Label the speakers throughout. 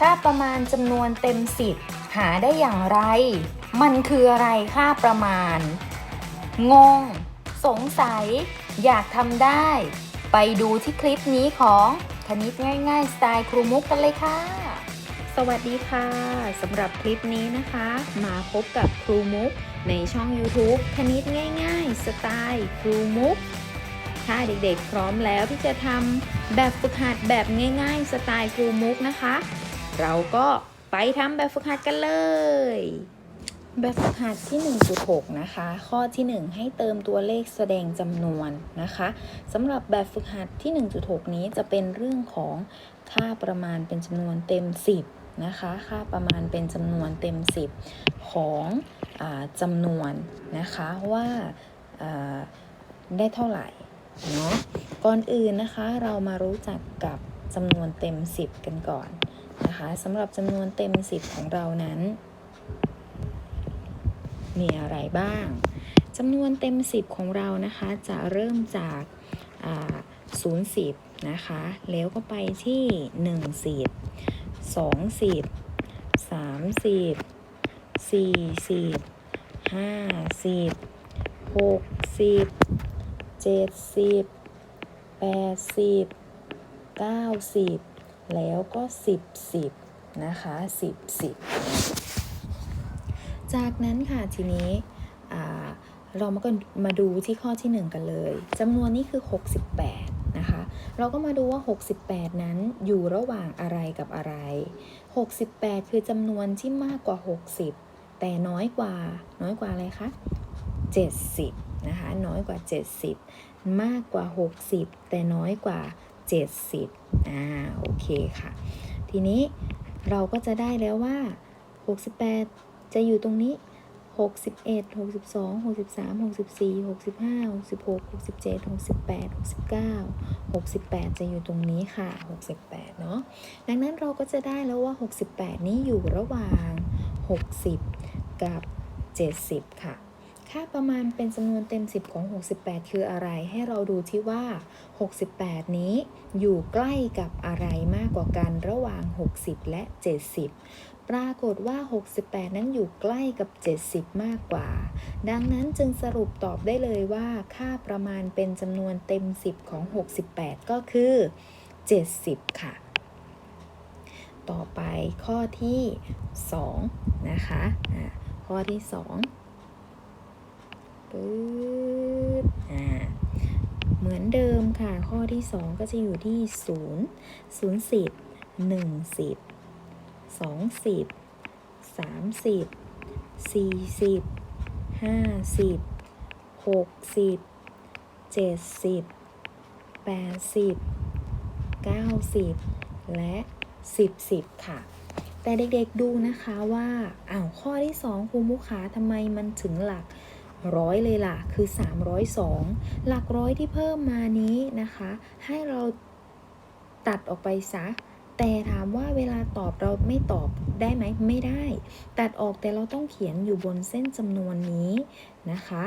Speaker 1: ค่าประมาณจำนวนเต็ม 10 หาได้อย่างไร มันคืออะไรค่าประมาณ งง สงสัย อยากทำได้ ไปดูที่คลิปนี้ของคณิตง่าย ๆ สไตล์ครูมุกกันเลยค่ะ สวัสดีค่ะสำหรับคลิปนี้นะคะ มาพบกับครูมุก ในช่อง YouTube คณิตง่าย ๆ สไตล์ครูมุกถ้าเด็กๆ พร้อมแล้วที่จะทำแบบฝึกหัดแบบง่าย ๆ สไตล์ครูมุกนะคะ เราก็ไปทำแบบฝึกหัดกันเลย แบบฝึกหัดที่ 1.6 นะคะ ข้อที่ 1 ให้เติมตัวเลขแสดงจำนวนนะคะสำหรับแบบฝึกหัดที่ 1.6 นี้จะเป็นเรื่องของค่าประมาณเป็นจำนวนเต็ม 10 นะคะ ค่าประมาณเป็นจำนวนเต็ม 10 ของอจำนวนนะคะว่าอ่าได้เท่าไหร่เนาะก่อนอื่นนะคะเรามารู้จักกับจำนวนเต็ม 10 กันก่อน นะคะสำหรับจำนวนเต็ม 10 ของเรานั้น มีอะไรบ้างจำนวนเต็ม 10 ของเรานะคะ จะเริ่มจากศูนย์สิบนะคะ แล้วก็ไปที่1สิบสองสิบสามสิบสี่สิบห้าสิบหกสิบเจ็ดสิบแปดสิบเก้าสิบ แล้วก็สิบสิบนะคะสิบสิบจากนั้นค่ะทีนี้อ่าเรามาก็มาดูที่ข้อที่ 1 กันเลยจำนวนนี้คือ 68 นะคะ เราก็มาดูว่า 68 นั้นอยู่ระหว่างอะไรกับอะไร 68 คือจำนวนที่มากกว่า 60 แต่น้อยกว่า น้อยกว่าอะไรคะ 70 นะคะ น้อยกว่า 70 มากกว่า 60 แต่น้อยกว่า 70อ่าโอเคค่ะ ทีนี้เราก็จะได้แล้วว่า 68 จะอยู่ตรงนี้ 61 62 63 64 65 66 67 68 69 68 จะอยู่ตรงนี้ค่ะ 68 เนาะดังนั้นเราก็จะได้แล้วว่า 68 นี้อยู่ระหว่าง 60 กับ 70 ค่ะ ค่าประมาณเป็นจำนวนเต็ม 10 ของ 68 คืออะไร ให้เราดูที่ว่า 68 นี้อยู่ใกล้กับอะไรมากกว่ากันระหว่าง 60 และ 70 ปรากฏว่า 68 นั้นอยู่ใกล้กับ 70 มากกว่า ดังนั้นจึงสรุปตอบได้เลยว่าค่าประมาณเป็นจำนวนเต็ม 10 ของ 68 ก็คือ 70 ค่ะ ต่อไปข้อที่ 2 นะคะอะข้อที่ 2 ปื๊ดอ่าเหมือนเดิมค่ะ ข้อที่ 2 ก็จะอยู่ที่ 0 0 10 1 10 20 30 40 50 60 70 80 90 และ 10 10 ค่ะแต่เด็กๆดูนะคะว่าอ้าวข้อที่ 2ครูมุขาทำไมมันถึงหลัก ร้อยเลยล่ะ คือ 302 หลักร้อยที่เพิ่มมานี้นะคะ ให้เราตัดออกไปซะ แต่ถามว่าเวลาตอบเราไม่ตอบได้ไหม ไม่ได้ ตัดออกแต่เราต้องเขียนอยู่บนเส้นจำนวนนี้นะคะ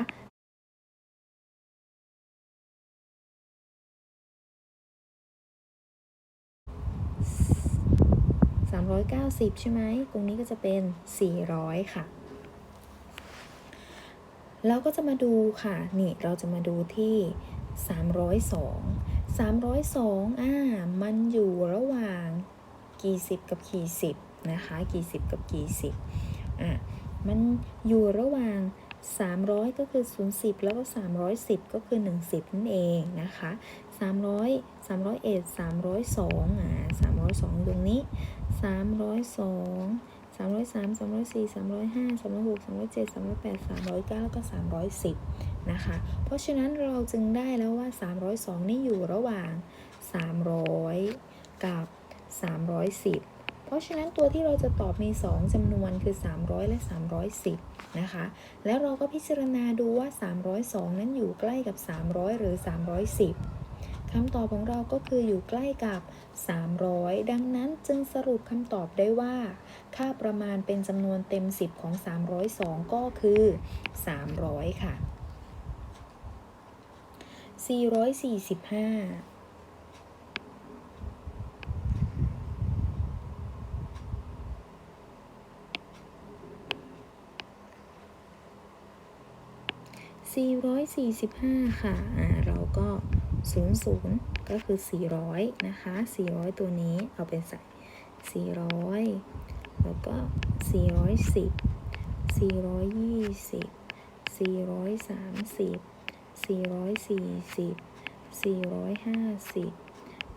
Speaker 1: 390 ใช่ไหม ตรงนี้ก็จะเป็น 400 ค่ะ แล้วก็จะมาดูค่ะ นี่เราจะมาดูที่ 302 302อ่ามันอยู่ระหว่างกี่สิบกับกี่สิบนะคะกี่สิบกับกี่สิบอะมันอยู่ระหว่าง 300 ก็คือ 0 10 แล้วก็ 310 ก็คือ1 10นั่นเองนะคะ 300 301 302อ่า302 ตรงนี้ 302 303 304 305 306 307 308 309แล้วก็310นะคะ เพราะฉะนั้นเราจึงได้แล้วว่า302นี่อยู่ระหว่าง300กับ310เพราะฉะนั้นตัวที่เราจะตอบมี 2จำนวนคือ 300 และ 310 นะคะ แล้วเราก็พิจารณาดูว่า 302 นั้นอยู่ใกล้กับ 300 หรือ 310 คำตอบของเราก็คืออยู่ใกล้กับ 300 ดังนั้นจึงสรุปคำตอบได้ว่า ค่าประมาณเป็นจำนวนเต็ม 10 ของ 302 ก็คือ 300 ค่ะ 445 445 ค่ะอ่าเราก็ 00 ก็คือ 400 นะคะ 400 ตัวนี้เอาไปใส่ 400 แล้วก็ 410 420 430 440 450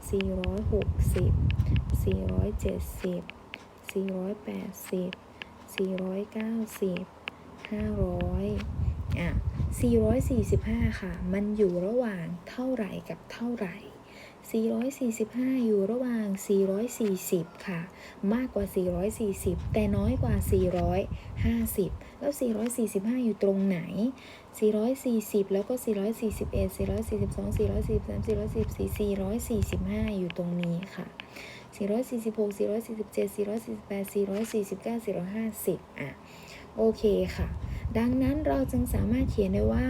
Speaker 1: 460 470 480 490 500 อะ445 ค่ะ มันอยู่ระหว่างเท่าไหร่กับเท่าไหร่ 445 อยู่ระหว่าง 440 ค่ะ มากกว่า 440 แต่น้อยกว่า 450 แล้ว 445 อยู่ตรงไหน 440 แล้วก็ 441 442 443 444 445 อยู่ตรงนี้ค่ะ 446 447 448 449 450 อะ โอเคค่ะ ดังนั้นเราจึงสามารถเขียนได้ว่า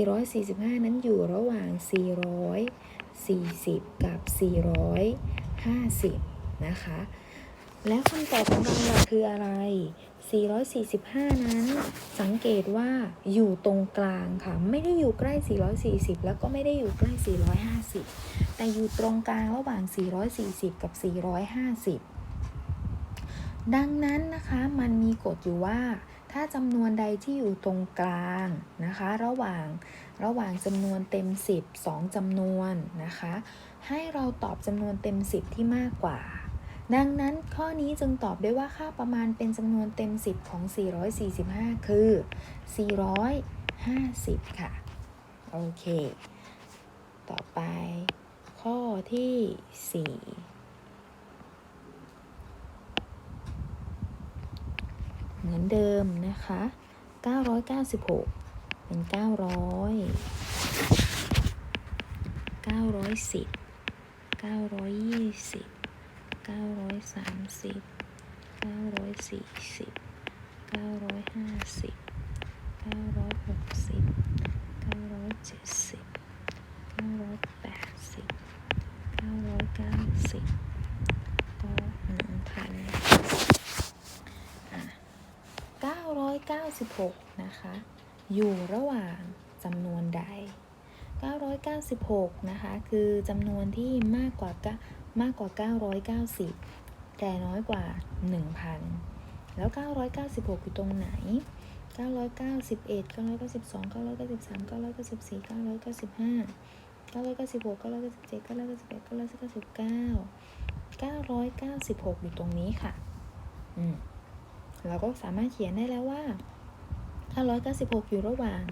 Speaker 1: 445 นั้นอยู่ระหว่าง 440 กับ 450 นะคะ แล้วคำตอบของเราคืออะไร 445 นั้นสังเกตว่าอยู่ตรงกลางค่ะ ไม่ได้อยู่ใกล้ 440 แล้วก็ไม่ได้อยู่ใกล้ 450 แต่อยู่ตรงกลางระหว่าง 440 กับ 450 ดังนั้นนะคะมันมีกฎอยู่ว่า ถ้าจำนวนใดที่อยู่ตรงกลางนะคะ ระหว่างระหว่างจำนวนเต็ม 10 2จำนวนนะคะ ให้เราตอบจำนวนเต็ม 10 ที่มากกว่า ดังนั้นข้อนี้จึงตอบได้ว่าค่าประมาณเป็นจำนวนเต็ม 10 ของ 445 คือ 450 ค่ะ โอเค ต่อไปข้อที่ 4 เหมือนเดิมนะคะ 996 เป็น 900 910 920 930 940 950 960 970 980 990ก็1,000อะ 996 นะคะ อยู่ระหว่างจำนวนใด 996 นะคะ คือจำนวนที่มากกว่ามากกว่า 990 แต่น้อยกว่า 1,000 แล้ว 996 อยู่ตรงไหน 991 992 993 994 995 996 997 998 999 996 อยู่ตรงนี้ค่ะ อืม เราก็สามารถเขียนได้แล้วว่า 996 อยู่ระหว่าง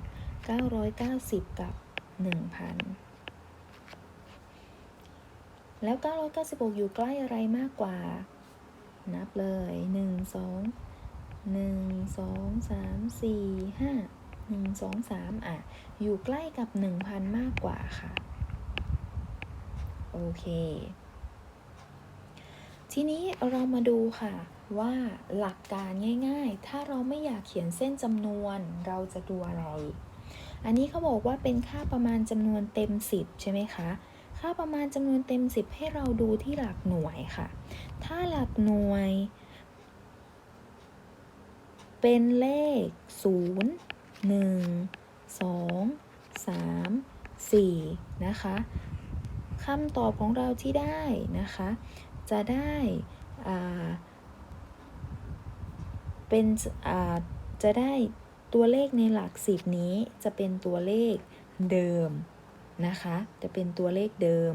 Speaker 1: 990 กับ 1,000 แล้ว 996 อยู่ใกล้อะไรมากกว่า นับเลย 1 2 1 2 3 4 5 1 2 3 อะ อยู่ใกล้กับ 1,000 มากกว่าค่ะ โอเค ทีนี้เรามาดูค่ะ ว่าหลักการง่ายๆ ถ้าเราไม่อยากเขียนเส้นจำนวนเราจะดูอะไร อันนี้เขาบอกว่าเป็นค่าประมาณจำนวนเต็ม 10 ใช่ไหมคะ ค่าประมาณจำนวนเต็ม 10 ให้เราดูที่หลักหน่วยค่ะ ถ้าหลักหน่วย เป็นเลข 0 1 2 3 4 นะคะคำตอบของเราที่ได้นะคะ จะได้อ่า เป็นอ่าจะได้ตัวเลขในหลักสิบนี้จะเป็นตัวเลขเดิมนะคะ จะเป็นตัวเลขเดิม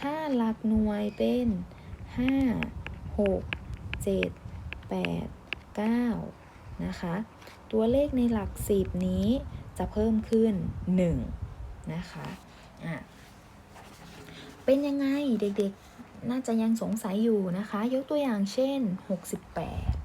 Speaker 1: ถ้าหลักหน่วยเป็น 5 6 7 8 9 นะคะ ตัวเลขในหลักสิบนี้จะเพิ่มขึ้น 1 นะคะอะเป็นยังไงเด็กๆ น่าจะยังสงสัยอยู่นะคะ ยกตัวอย่างเช่น 68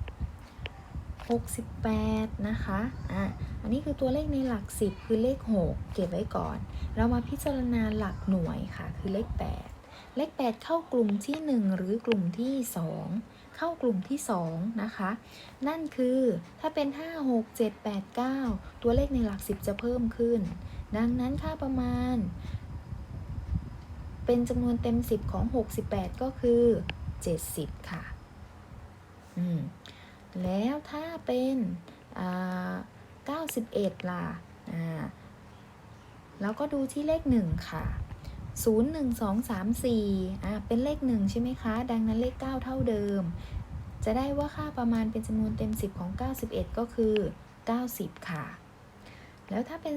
Speaker 1: 68 นะคะอะอันนี้คือตัวเลขในหลัก 10 คือเลข 6 เก็บไว้ก่อน เรามาพิจารณาหลักหน่วยค่ะ คือเลข 8 เลข 8 เข้ากลุ่มที่ 1 หรือกลุ่มที่ 2 เข้ากลุ่มที่ 2 นะคะ นั่นคือถ้าเป็น 5 6 7 8 9 ตัวเลขในหลัก 10 จะเพิ่มขึ้น ดังนั้นค่าประมาณ เป็นจำนวนเต็ม 10 ของ 68 ก็คือ 70 ค่ะ อืม แล้วถ้าเป็นอ่า91 ล่ะอ่าแล้วก็ดูที่เลข 1 ค่ะ 0 1 2 3 4อ่าเป็นเลข 1 ใช่ไหมคะ ดังนั้นเลข 9 เท่าเดิม จะได้ว่าค่าประมาณเป็นจำนวนเต็ม 10 ของ 91 ก็คือ 90 ค่ะ แล้วถ้าเป็น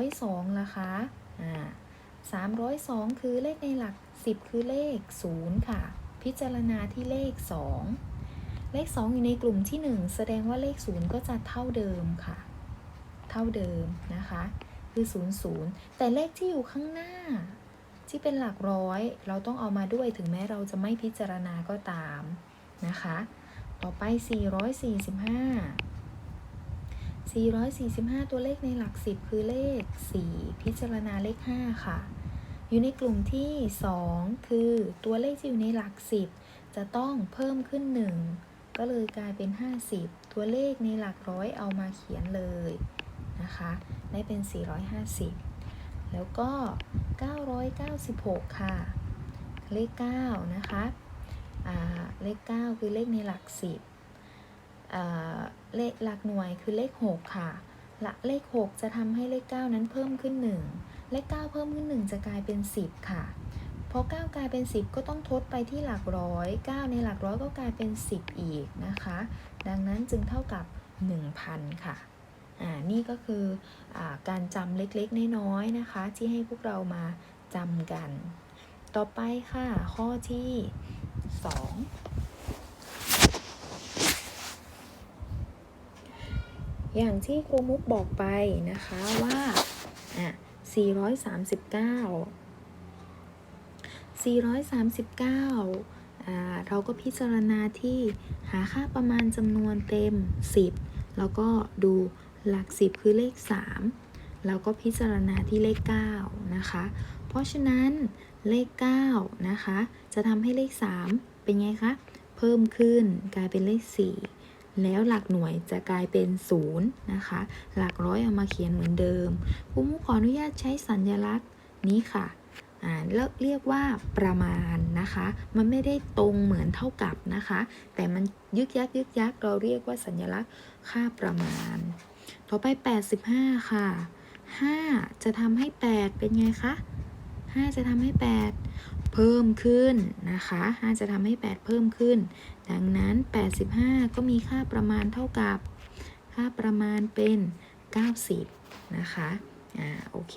Speaker 1: 302 ล่ะคะอ่า302 คือเลขในหลัก 10 คือเลข 0 ค่ะ พิจารณาที่เลข 2 เลข 2 อยู่ในกลุ่มที่ 1 แสดงว่าเลข 0 ก็จะเท่าเดิมค่ะ เท่าเดิมนะคะ คือ 00 แต่เลขที่อยู่ข้างหน้า ที่เป็นหลักร้อย เราต้องเอามาด้วยถึงแม้เราจะไม่พิจารณาก็ตามนะคะ ต่อไป 445 445 ตัวเลขในหลัก 10 คือเลข 4 พิจารณาเลข 5 ค่ะ อยู่ในกลุ่มที่ 2 คือตัวเลขที่อยู่ในหลัก 10 จะต้องเพิ่มขึ้น 1 ก็เลยกลายเป็น 50 ตัวเลขในหลักร้อยเอามาเขียนเลยนะคะ ได้เป็น 450 แล้วก็ 996 ค่ะ เลข 9 นะคะเลข 9 คือเลขในหลัก 10เลขหลักหน่วยคือเลข 6 ค่ะลักเลข 6 จะทำให้เลข 9 นั้นเพิ่มขึ้น 1 เลข 9 เพิ่มขึ้น 1 จะกลายเป็น 10 ค่ะ พอ 9 กลายเป็น 10 ก็ต้องทดไปที่หลักร้อย 9 ในหลักร้อยก็กลายเป็น 10 อีกนะคะ ดังนั้นจึงเท่ากับ 1,000 ค่ะอ่านี่ก็คืออการจำเล็กๆ น้อยๆ นะคะ ที่ให้พวกเรามาจำกัน ต่อไปค่ะ ข้อที่ 2 อย่างที่ครูมุกบอกไปนะคะว่าอะ439 439อ่าเราก็พิจารณาที่หาค่าประมาณจำนวนเต็ม 10 แล้วก็ดูหลัก 10 คือเลข 3 แล้วก็พิจารณาที่เลข 9 นะคะ เพราะฉะนั้นเลข 9 นะคะ จะทำให้เลข 3 เป็นไงคะ เพิ่มขึ้นกลายเป็นเลข 4 แล้วหลักหน่วยจะกลายเป็น 0 นะคะ หลักร้อยเอามาเขียนเหมือนเดิมครูมุขออนุญาตใช้สัญลักษณ์นี้ค่ะ เรียกว่าประมาณนะคะ มันไม่ได้ตรงเหมือนเท่ากับนะคะ แต่มันยึกยักยึกยักเราเรียกว่าสัญลักษณ์ค่าประมาณ ต่อไป 85 ค่ะ 5 จะทำให้ 8 เป็นไงคะ 5 จะทำให้ 8 เพิ่มขึ้นนะคะ 5 จะทำให้ 8 เพิ่มขึ้น ดังนั้น 85 ก็มีค่าประมาณเท่ากับ ค่าประมาณเป็น 90 นะคะ อ่า โอเค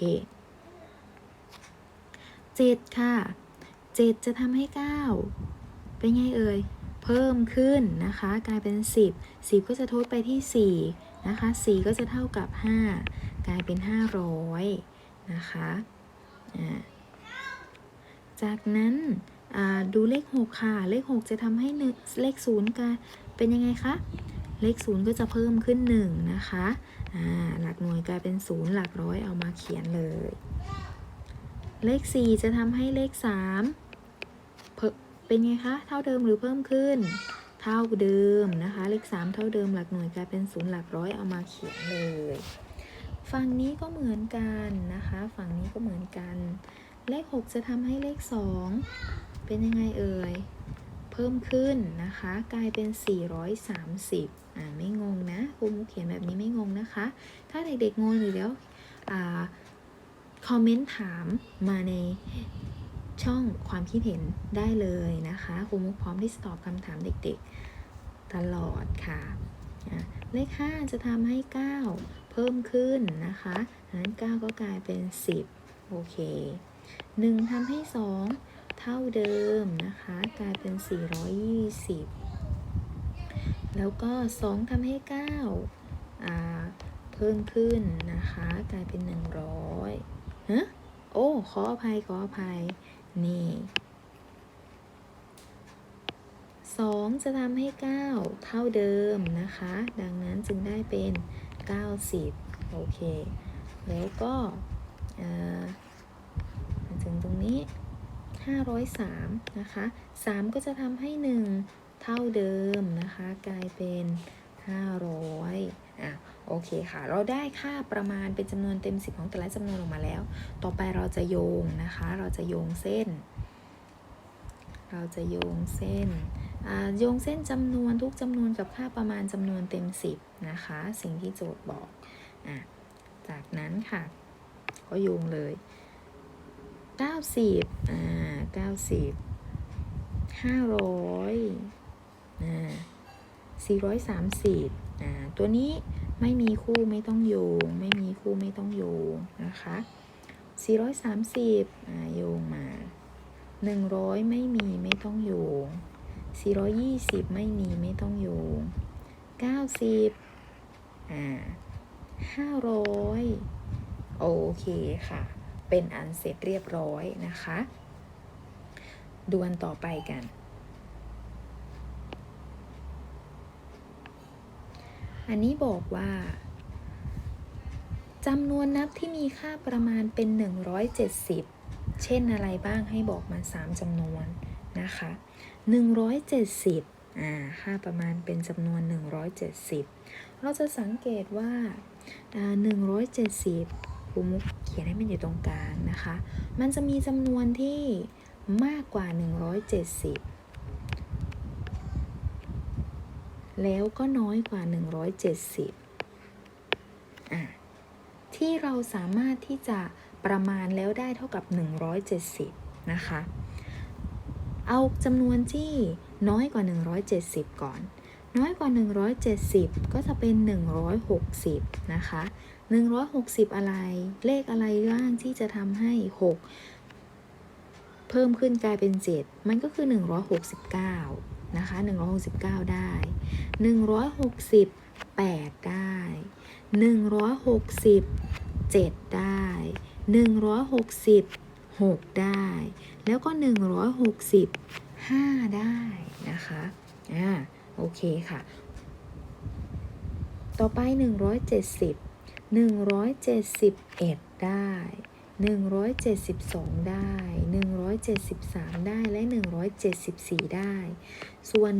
Speaker 1: 7ค่ะ7จะทำให้9เป็นไงเอ่ย เพิ่มขึ้นนะคะ กลายเป็น10 10ก็จะทดไปที่4นะคะ4ก็จะเท่ากับ5กลายเป็น500นะคะจากนั้นดูเลข 6 ค่ะ เลข 6 จะทำให้เลข0กลายเป็นยังไงคะ เลข 0 ก็จะเพิ่มขึ้น 1 นะคะ หลักหน่วยกลายเป็น 0 หลักร้อยเอามาเขียนเลย เลข 4 จะทำให้เลข 3 เป็นไงคะ เท่าเดิมหรือเพิ่มขึ้น เท่าเดิมนะคะ เลข 3 เท่าเดิมหลักหน่วยกลายเป็น0หลักร้อยเอามาเขียนเลย ฝั่งนี้ก็เหมือนกันนะคะ ฝั่งนี้ก็เหมือนกัน เลข 6 จะทำให้เลข 2 เป็นยังไงเอ่ย เพิ่มขึ้นนะคะ กลายเป็น 430 อ่าไม่งงนะครูมุกเขียนแบบนี้ไม่งงนะคะ ถ้าเด็กๆงงอยู่แล้วอ่า คอมเมนต์ถามมาในช่องความคิดเห็นได้เลยนะคะครูมุกพร้อมที่จะตอบคำถามเด็กๆ ตลอดค่ะะเลข5จะทำให้ 9 เพิ่มขึ้นนะคะดังนั้น 9 ก็กลายเป็น 10 โอเค 1ทำให้ 2 เท่าเดิมนะคะ กลายเป็น 420 แล้วก็ 2ทำให้9อ่าเพิ่มขึ้นนะคะ กลายเป็น 100 ฮะโอ้ ขออภัย ขออภัย นี่2จะทำให้ 9 เท่าเดิมนะคะ ดังนั้นจึงได้เป็น 90 โอเค แล้วก็เออมาถึงตรงนี้ 503 นะคะ 3 ก็จะทำให้ 1 เท่าเดิมนะคะ กลายเป็น 500อะ โอเคค่ะ เราได้ค่าประมาณเป็นจำนวนเต็ม 10 ของแต่ละจำนวนออกมาแล้ว ต่อไปเราจะโยงนะคะ เราจะโยงเส้น เราจะโยงเส้นโยงเส้นจำนวนทุกจำนวนกับค่าประมาณจำนวนเต็ม 10 นะคะ สิ่งที่โจทย์บอกอจากนั้นค่ะ ก็โยงเลย 90อ่า90 500อ่า430อ่าตัวนี้ ไม่มีคู่ไม่ต้องโยง ไม่มีคู่ไม่ต้องโยงนะคะ 430อ่าโยงมา 100 ไม่มีไม่ต้องโยง 420 ไม่มีไม่ต้องโยง 90อ่า500 โอเคค่ะ เป็นอันเสร็จเรียบร้อยนะคะดวนต่อไปกัน อันนี้บอกว่าจำนวนนับที่มีค่าประมาณเป็น 170 เช่นอะไรบ้างให้บอกมา 3จำนวนนะคะ 170อ่าค่าประมาณเป็นจำนวน 170 เราจะสังเกตว่าอ่า170ครูมุกเขียนให้มันอยู่ตรงกลางนะคะ มันจะมีจำนวนที่มากกว่า 170 แล้วก็น้อยกว่า 170อะที่เราสามารถที่จะประมาณแล้วได้เท่ากับ 170 นะคะ เอาจำนวนที่น้อยกว่า 170 ก่อน น้อยกว่า 170 ก็จะเป็น 160 นะคะ 160 อะไร เลขอะไรบ้างที่จะทำให้ 6 เพิ่มขึ้นกลายเป็น 7 มันก็คือ 169 นะคะ169 ได้ 168 ได้ 167 ได้ 166 ได้ แล้วก็ 165 ได้นะคะอ่าโอเคค่ะ ต่อไป 170 171 ได้ 172 ได้ 173 ได้และ 174 ได้ ส่วน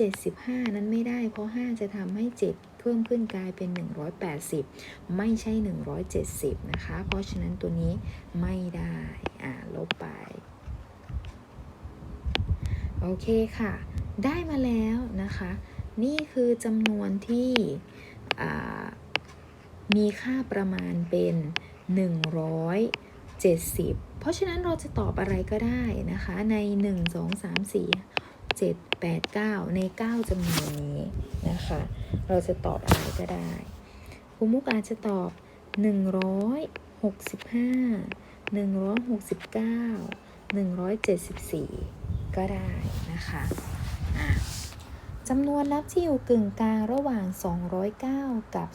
Speaker 1: 175 นั้นไม่ได้ เพราะ 5 จะทำให้ 7 เพิ่มขึ้นกลายเป็น 180 ไม่ใช่ 170 นะคะ เพราะฉะนั้นตัวนี้ไม่ได้ อ่า ลบไป โอเคค่ะ ได้มาแล้วนะคะ นี่คือจำนวนที่มีค่าประมาณเป็น 70 เพราะฉะนั้นเราจะตอบอะไรก็ได้นะคะ ใน 1 2 3 4 7 8 9 ใน 9จำนวนนี้นะคะ เราจะตอบอะไรก็ได้ครูมุกอาจจะตอบ 165 169 174 ก็ได้นะคะจำนวนนับที่อยู่กึ่งกลางระหว่าง 209 กับ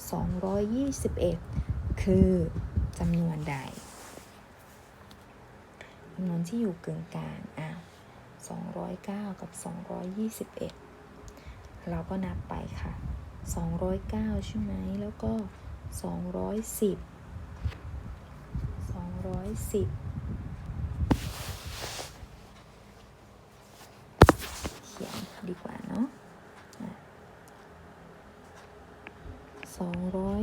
Speaker 1: 221 คือจำนวนใดำนวนที่อยู่กึ่งกลางอะ209 กับ 221 เราก็นับไปค่ะ 209 ใช่ไหม แล้วก็ 210 210 เขียนดีกว่าเนาะสองร้อย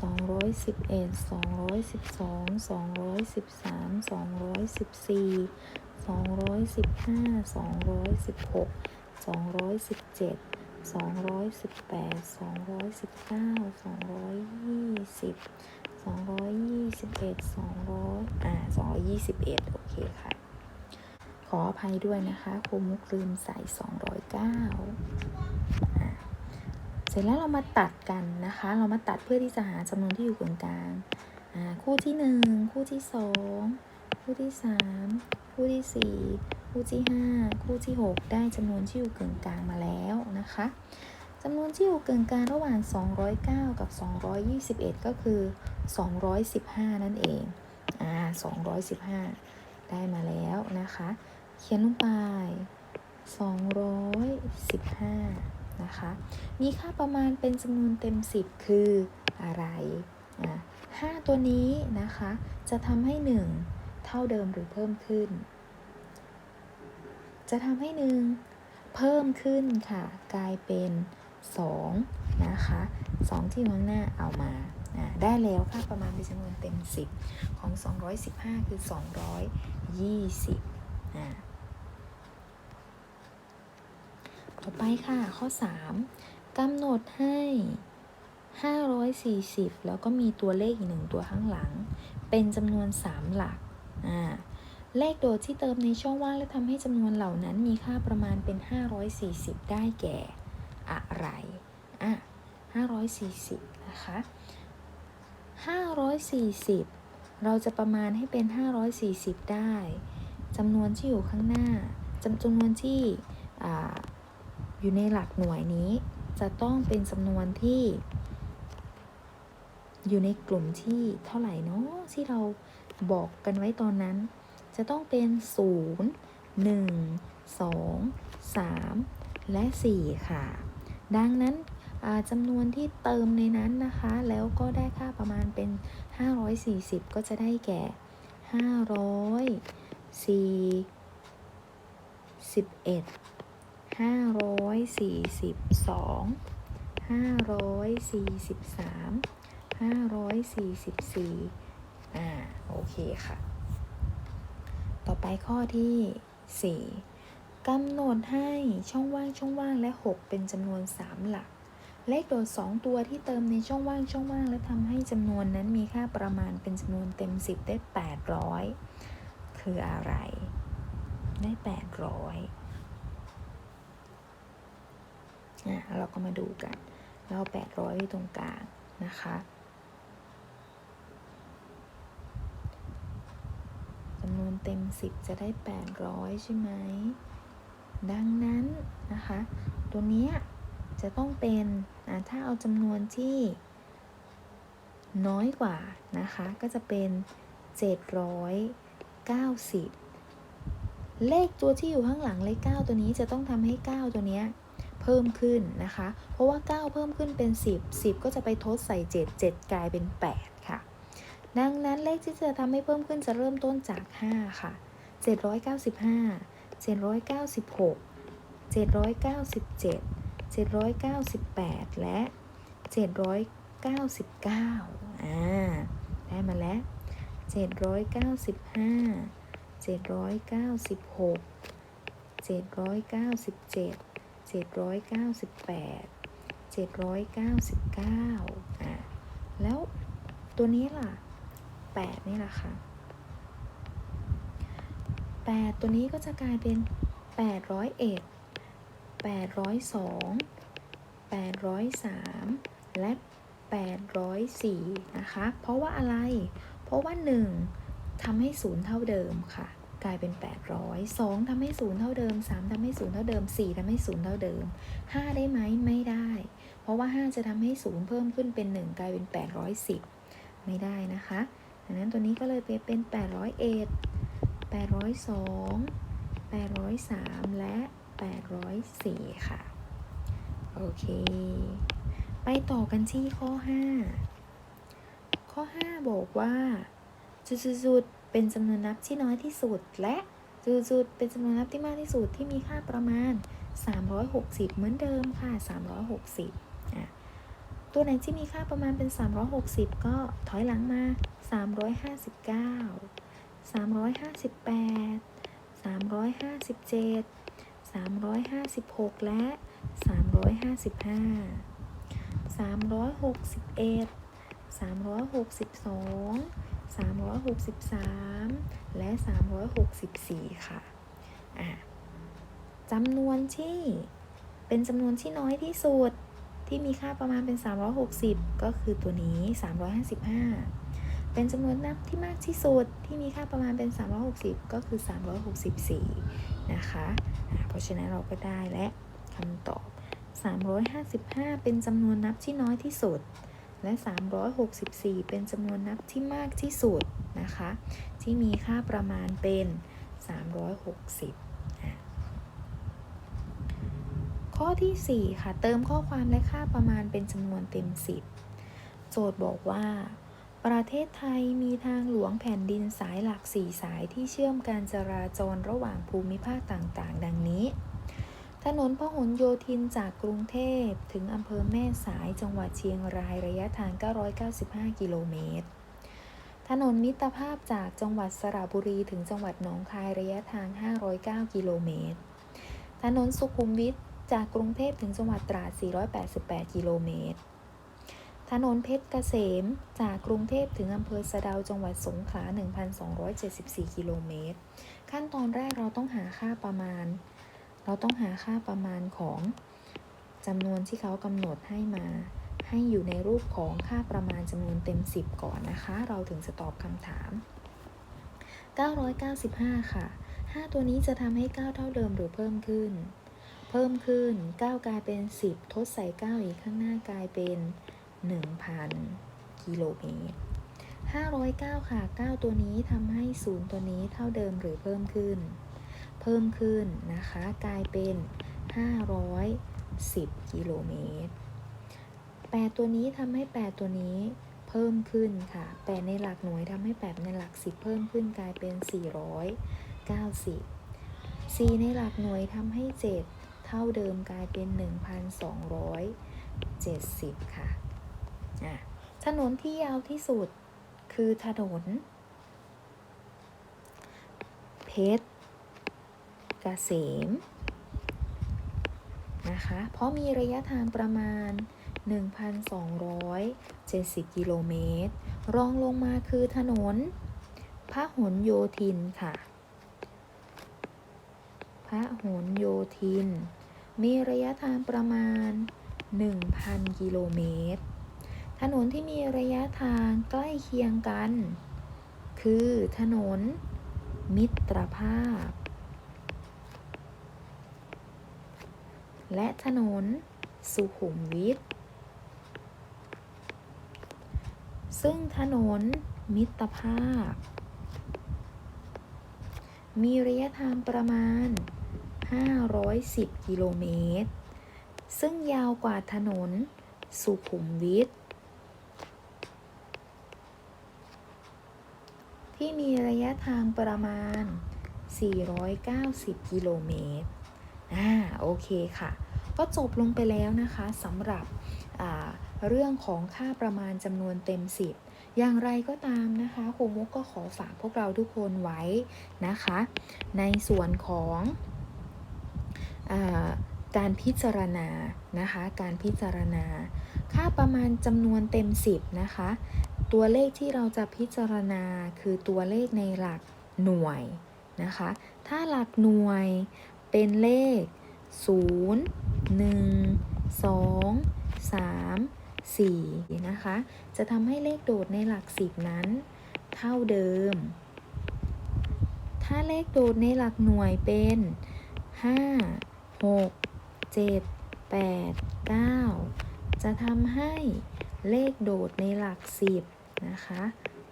Speaker 1: สองร้อยสิบเอ็ดสองร้อยสิบสองสองร้อยสิบสามสองร้อยสิบสี่สองร้อยสิบห้าสองร้อยสิบหกสองร้อยสิบเจ็ดสองร้อยสิบแปดสองร้อยสิบเก้าสองร้อยยี่สิบสองร้อยยี่สิบเอ็ดสองร้อยอ่าสองร้อยยี่สิบเอ็ดโอเคค่ะ ขออภัยด้วยนะคะครูมุกลืมใส่209อะ เสร็จแล้วเรามาตัดกันนะคะ เรามาตัดเพื่อที่จะหาจำนวนที่อยู่กึ่งกลางคู่ที่1คู่ที่2คู่ที่3คู่ที่4คู่ที่5คู่ที่6ได้จำนวนที่อยู่กึ่งกลางมาแล้วนะคะจำนวนที่อยู่กึ่งกลางระหว่าง 209 กับ 221 ก็คือ 215 นั่นเองอ่า215 ได้มาแล้วนะคะ เขียนลงไป 215 นะคะ มีค่าประมาณเป็นจำนวนเต็ม 10 คืออะไรอะ5ตัวนี้นะคะ จะทำให้ 1 เท่าเดิมหรือเพิ่มขึ้น จะทำให้ 1 เพิ่มขึ้นค่ะ กลายเป็น2นะคะ2 ที่อยู่ข้างหน้าเอามาอะได้แล้วค่าประมาณเป็นจำนวนเต็ม 10 ของ 215 คือ 220อะ ต่อไปค่ะ ข้อ 3กำหนดให้ 540 แล้วก็มีตัวเลขอีกหนึ่งตัวข้างหลัง เป็นจำนวน 3 หลักอ่าเลขโดดที่เติมในช่องว่างและทำให้จำนวนเหล่านั้นมีค่าประมาณเป็น 540 ได้แก่ อะไรอะ540 นะคะ 540 เราจะประมาณให้เป็น 540 ได้จำนวนที่อยู่ข้างหน้าจำจำนวนที่ อยู่ในหลักหน่วยนี้ จะต้องเป็นจำนวนที่ อยู่ในกลุ่มที่เท่าไหร่เนาะที่เราบอกกันไว้ตอนนั้น จะต้องเป็น 0 1 2 3 และ 4 ค่ะ ดังนั้นจำนวนที่เติมในนั้นนะคะ แล้วก็ได้ค่าประมาณเป็น 540 ก็จะได้แก่ 500 4 11 542 543 544อ่า โอเคค่ะ ต่อไปข้อที่4กำหนดให้ช่องว่างช่องว่างและ 6 เป็นจำนวน3หลัก เลขโดด 2 ตัวที่เติมในช่องว่างช่องว่าง และทำให้จำนวนนั้นมีค่าประมาณเป็นจำนวนเต็ม 10 ได้ 800 คืออะไร ได้ 800 อะเราก็มาดูกันเรา800ไว้ตรงกลางนะคะจำนวนเต็ม10จะได้800ใช่ไหม ดังนั้นนะคะ ตัวนี้จะต้องเป็นอะถ้าเอาจำนวนที่น้อยกว่านะคะ ก็จะเป็น 790 เลขตัวที่อยู่ข้างหลังเลข 9 ตัวนี้จะต้องทำให้ 9 ตัวนี้ พิ่มขึ้นนะคะ เพราะว่า 9 เพิ่มขึ้นเป็น 10 10 ก็จะไปทดใส่ 7 7 กลายเป็น 8 ค่ะ ดังนั้นเลขที่จะทำให้เพิ่มขึ้นจะเริ่มต้นจาก 5 ค่ะ 795 796 797 798 และ 799 อ่า ได้มาแล้ว 795 796 797 798 799อ่าแล้วตัวนี้ล่ะ8นี่ล่ะค่ะ8ตัวนี้ก็จะกลายเป็น801 802 803และ804นะคะ เพราะว่าอะไร เพราะว่า1ทำให้ศูนย์เท่าเดิมค่ะ กลายเป็น 800 2ทำให้ศูนย์เท่าเดิม 3ทำให้ศูนย์เท่าเดิม 4ทำให้ศูนย์เท่าเดิม 5 ได้ไหมไม่ได้ เพราะว่า 5 จะทำให้ศูนย์เพิ่มขึ้นเป็น 1 กลายเป็น 810 ไม่ได้นะคะดังนั้นตัวนี้ก็เลยเป็น 801 802 803 และ 804 ค่ะ โอเค ไปต่อกันที่ข้อ 5 ข้อ 5 บอกว่าจุดๆ เป็นจำนวนนับที่น้อยที่สุด และจุดๆเป็นจำนวนนับที่มากที่สุดที่มีค่าประมาณ 360 เหมือนเดิมค่ะ 360อะตัวไหนที่มีค่าประมาณเป็น 360 ก็ถอยหลังมา 359 358 357 356 และ 355 361 362 363 และ 364 ค่ะอะจำนวนที่เป็นจำนวนที่น้อยที่สุดที่มีค่าประมาณเป็น 360 ก็คือตัวนี้ 355 เป็นจำนวนนับที่มากที่สุดที่มีค่าประมาณเป็น 360 ก็คือ 364 นะคะอะเพราะฉะนั้นเราก็ได้และคำตอบ 355 เป็นจำนวนนับที่น้อยที่สุด และ 364 เป็นจำนวนนับที่มากที่สุดนะคะ ที่มีค่าประมาณเป็น 360อะข้อที่ 4 ค่ะ เติมข้อความและค่าประมาณเป็นจำนวนเต็ม 10 โจทย์บอกว่า ประเทศไทยมีทางหลวงแผ่นดินสายหลัก 4 สายที่เชื่อมการจราจรระหว่างภูมิภาคต่างๆ ดังนี้ ถนนพหลโยธินจากกรุงเทพถึงอำเภอแม่สายจังหวัดเชียงรายระยะทาง 995 กิโลเมตร ถนนมิตรภาพจากจังหวัดสระบุรีถึงจังหวัดหนองคายระยะทาง 509 กิโลเมตร ถนนสุขุมวิทจากกรุงเทพถึงจังหวัดตราด 488 กิโลเมตร ถนนเพชรเกษม จากกรุงเทพถึงอำเภอสะดาวจังหวัดสงขลา 1,274 กิโลเมตร ขั้นตอนแรกเราต้องหาค่าประมาณ เราต้องหาค่าประมาณของจำนวนที่เขากำหนดให้มา ให้อยู่ในรูปของค่าประมาณจำนวนเต็ม 10 ก่อนนะคะ เราถึงจะตอบคำถาม 995 ค่ะ 5 ตัวนี้จะทำให้ 9 เท่าเดิมหรือเพิ่มขึ้น เพิ่มขึ้น 9 กลายเป็น 10 ทดใส่ 9 อีกข้างหน้ากลายเป็น 1,000 กิโลเมตร509 ค่ะ 9 ตัวนี้ทำให้ 0 ตัวนี้เท่าเดิมหรือเพิ่มขึ้น เพิ่มขึ้นนะคะ กลายเป็น 510 กิโลเมตร 8 ตัวนี้ทำให้ 8 ตัวนี้เพิ่มขึ้นค่ะ 8 ในหลักหน่วยทำให้ 8 ในหลัก 10 เพิ่มขึ้นกลายเป็น 490 4 ในหลักหน่วยทำให้ 7 เท่าเดิมกลายเป็น 1,270 ค่ะอะถนนที่ยาวที่สุดคือถนนเพชร กษมนะคะ เพราะมีระยะทางประมาณ 1,270 กิโลเมตร รองลงมาคือถนนพระหลโยธินค่ะ พระหลโยธิน มีระยะทางประมาณ 1,000 กิโลเมตร ถนนที่มีระยะทางใกล้เคียงกัน คือถนนมิตรภาพ และถนนสุขุมวิท ซึ่งถนนมิตรภาพ มีระยะทางประมาณ 510 กิโลเมตร ซึ่งยาวกว่าถนนสุขุมวิท ที่มีระยะทางประมาณ 490 กิโลเมตร อ่าโอเคค่ะ ก็จบลงไปแล้วนะคะสำหรับเรื่องของค่าประมาณจำนวนเต็ม 10 อย่างไรก็ตามนะคะครูมุกก็ขอฝากพวกเราทุกคนไว้นะคะ ในส่วนของอการพิจารณานะคะ การพิจารณา ค่าประมาณจำนวนเต็ม 10 นะคะ ตัวเลขที่เราจะพิจารณาคือตัวเลขในหลักหน่วยนะคะ ถ้าหลักหน่วย เป็นเลข 0 1 2 3 4 นะคะ จะทำให้เลขโดดในหลัก 10 นั้น เท่าเดิม ถ้าเลขโดดในหลักหน่วยเป็น 5 6 7 8 9 จะทำให้เลขโดดในหลัก 10 นะคะ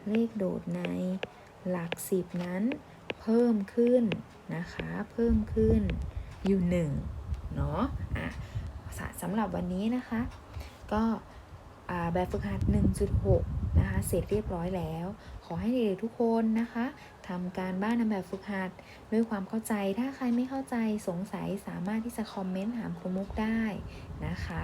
Speaker 1: เลขโดดในหลัก 10 นั้นเพิ่มขึ้น นะคะเพิ่มขึ้นอยู่1เนาะอะสำหรับวันนี้นะคะ ก็แบบฝึกหัด 1.6 นะคะ เสร็จเรียบร้อยแล้ว ขอให้เด็กๆทุกคนนะคะทำการบ้านในแบบฝึกหัดด้วยความเข้าใจ ถ้าใครไม่เข้าใจสงสัยสามารถที่จะคอมเมนต์ถามครูมุกได้นะคะ